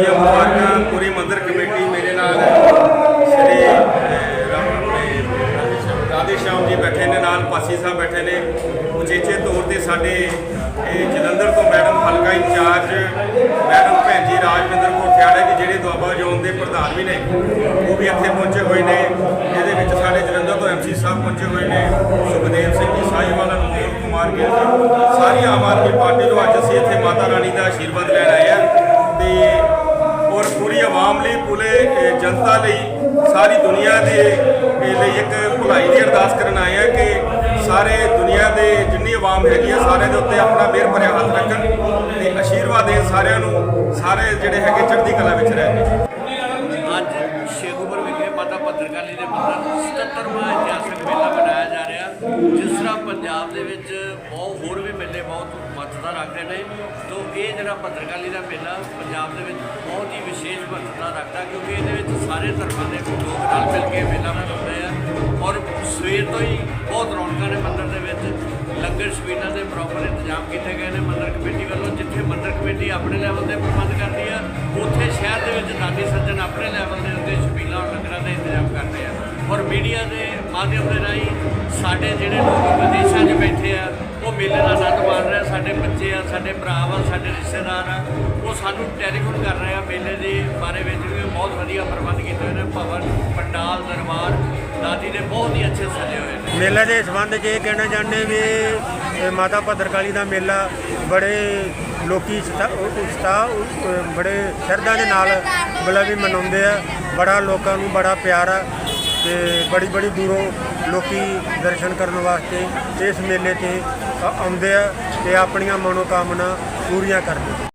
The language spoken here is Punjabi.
ਦੀਆਂ ਮੁਬਾਰਕਾਂ ਪੂਰੀ ਮੰਦਰ ਕਮੇਟੀ ਮੇਰੇ ਨਾਲ ਸ੍ਰੀ ਰਾਧੇ ਸ਼ਾਮ ਜੀ ਬੈਠੇ ਨੇ, ਨਾਲ ਪਾਸੀ ਸਾਹਿਬ ਬੈਠੇ ਨੇ। ਉਚੇਚੇ ਤੌਰ ਤੇ ਸਾਡੇ, ਇਹ ਜਲੰਧਰ ਤੋਂ ਮੈਡਮ ਹਲਕਾ ਇੰਚਾਰਜ, ਮੈਡਮ ਭੈਣ ਜੀ ਰਾਜਵਿੰਦਰ ਕੋਠਿਆੜਾ ਜੀ, ਜਿਹੜੇ ਦੁਆਬਾ ਜ਼ੋਨ ਦੇ ਪ੍ਰਧਾਨ ਵੀ ਨੇ, ਉਹ ਵੀ ਇੱਥੇ ਪਹੁੰਚੇ ਹੋਏ ਨੇ। ਇਹਦੇ ਵਿੱਚ ਸਾਡੇ ਜਲੰਧਰ ਤੋਂ ਐਮਸੀ ਸਾਹਿਬ ਪਹੁੰਚੇ ਹੋਏ ਨੇ। ਸੁਖਦੇਵ ਸਿੰਘ ਜੀ, ਸਾਹੀਵਾਲ, ਅਨਮੋਲ ਕੁਮਾਰ ਗਿੱਲ ਜੀ। ਸਾਰੀ ਆਮ ਆਦਮੀ ਪਾਰਟੀ ਤੋਂ ਅੱਜ ਅਸੀਂ ਇੱਥੇ ਮਾਤਾ ਰਾਣੀ ਦਾ ਆਸ਼ੀਰਵਾਦ ਲੈਣ ਆਏ ਆ। ਤੇ ਪੂਰੀ ਆਵਾਮ ਪੂਰੇ ਜਨਤਾ ਲਈ ਸਾਰੀ ਦੁਨੀਆ ਦੇ ਲਈ ਇੱਕ ਭਲਾਈ ਦੀ ਅਰਦਾਸ ਕਰਨ ਆਏ ਆ ਕਿ ਸਾਰੇ ਦੁਨੀਆ ਦੇ ਜਿੰਨੀ ਆਵਾਮ ਹੈਗੀ ਆ, ਸਾਰਿਆਂ ਦੇ ਉੱਤੇ ਆਪਣਾ ਮਿਹਰ ਭਰਿਆ ਹੱਥ ਰੱਖਣ ਤੇ ਆਸ਼ੀਰਵਾਦ ਦੇਣ ਸਾਰਿਆਂ ਨੂੰ, ਸਾਰੇ ਜਿਹੜੇ ਹੈਗੇ ਚੜ੍ਹਦੀ ਕਲਾ ਵਿੱਚ ਰਹਿਣ। ਅੱਜ ਸ਼ੇਖੂਪੁਰ ਵਿਖੇ ਮਾਤਾ ਭੱਦਰਕਾਲੀ ਦੇ ਮੰਦਰ 77ਵਾਂ ਇਤਿਹਾਸਕ ਮੇਲਾ ਮਨਾਇਆ ਜਾ ਰਿਹਾ, ਜਿਸ ਤਰ੍ਹਾਂ ਪੰਜਾਬ ਦੇ ਵਿੱਚ ਬਹੁਤ ਹੋਰ ਵੀ ਮੇਲੇ ਬਹੁਤ ਮਹੱਤਤਾ ਰੱਖਦੇ ਨੇ, ਤੋਂ ਇਹ ਜਿਹੜਾ ਭੱਦਰਕਾਲੀ ਦਾ ਮੇਲਾ ਪੰਜਾਬ ਦੇ ਵਿੱਚ ਬਹੁਤ ਹੀ ਵਿਸ਼ੇਸ਼ ਮਹੱਤਤਾ ਰੱਖਦਾ, ਕਿਉਂਕਿ ਇਹਦੇ ਵਿੱਚ ਸਾਰੇ ਧਰਮਾਂ ਦੇ ਲੋਕ ਨਾਲ ਮਿਲ ਕੇ ਮੇਲਾ ਮਨਾਉਂਦੇ ਆ ਔਰ ਸਵੇਰ ਤੋਂ ਹੀ ਬਹੁਤ ਰੌਣਕਾਂ ਨੇ ਮੰਦਰ ਦੇ ਵਿੱਚ। ਲੰਗਰ ਛਬੀਲਾਂ ਦੇ ਪ੍ਰੋਪਰ ਇੰਤਜ਼ਾਮ ਕੀਤੇ ਗਏ ਨੇ, ਮੰਦਰ ਕਮੇਟੀ ਵੱਲੋਂ ਜਿੱਥੇ ਮੰਦਰ ਕਮੇਟੀ ਆਪਣੇ ਲੈਵਲ ਤੇ ਪ੍ਰਬੰਧ ਕਰਦੀ ਆ, ਉੱਥੇ ਸ਼ਹਿਰ ਦੇ ਵਿੱਚ ਦਾਨੀ ਸੱਜਣ ਆਪਣੇ ਲੈਵਲ ਦੇ ਉੱਤੇ ਛਬੀਲਾਂ ਔਰ ਲੰਗਰਾਂ ਦਾ ਇੰਤਜ਼ਾਮ ਕਰਦੇ ਆ। ਔਰ ਮੀਡੀਆ ਦੇ ਮਾਧਿਅਮ ਦੇ ਰਾਹੀਂ ਸਾਡੇ ਜਿਹੜੇ ਲੋਕ ਵਿਦੇਸ਼ਾਂ 'ਚ ਬੈਠੇ ਆ, ਉਹ ਮੇਲੇ ਦਾ ਆਨੰਦ ਸਾਡੇ ਬੱਚੇ ਆ, ਸਾਡੇ ਭਰਾ ਆ ਸਾਡੇ ਰਿਸ਼ਤੇਦਾਰ ਆ, ਉਹ ਸਾਨੂੰ ਟੈਲੀਫੋਨ ਕਰ ਰਹੇ ਆ ਮੇਲੇ ਦੇ ਬਾਰੇ ਵਿੱਚ ਵੀ ਬਹੁਤ ਵਧੀਆ ਪ੍ਰਬੰਧ ਕੀਤੇ ਹੋਏ ਨੇ। ਭਵਨ, ਪੰਡਾਲ, ਦਰਬਾਰ, ਦਾਦੀ ਦੇ ਬਹੁਤ ਹੀ ਅੱਛੇ ਸਜੇ ਹੋਏ ਨੇ। ਮੇਲੇ ਦੇ ਸੰਬੰਧ 'ਚ ਇਹ ਕਹਿਣਾ ਚਾਹੁੰਦੇ ਵੀ ਇਹ ਮਾਤਾ ਭੱਦਰਕਾਲੀ ਦਾ ਮੇਲਾ ਬੜੇ ਲੋਕੀ ਉਤਸ਼ਾਹ- ਉਤਸ਼ਾਹ ਬੜੇ ਸ਼ਰਧਾ ਦੇ ਨਾਲ ਮਤਲਬ ਵੀ ਮਨਾਉਂਦੇ ਆ। ਬੜਾ ਲੋਕਾਂ ਨੂੰ ਬੜਾ ਪਿਆਰ ਆ। ਤੇ ਬੜੀ ਬੜੀ ਦੂਰੋਂ ਲੋਕੀ ਦਰਸ਼ਨ ਕਰਨ ਵਾਸਤੇ ਇਸ ਮੇਲੇ ਤੇ ਆਉਂਦੇ ਆ ਤੇ ਆਪਣੀਆਂ ਮਨੋਕਾਮਨਾ ਪੂਰੀਆਂ ਕਰਦੇ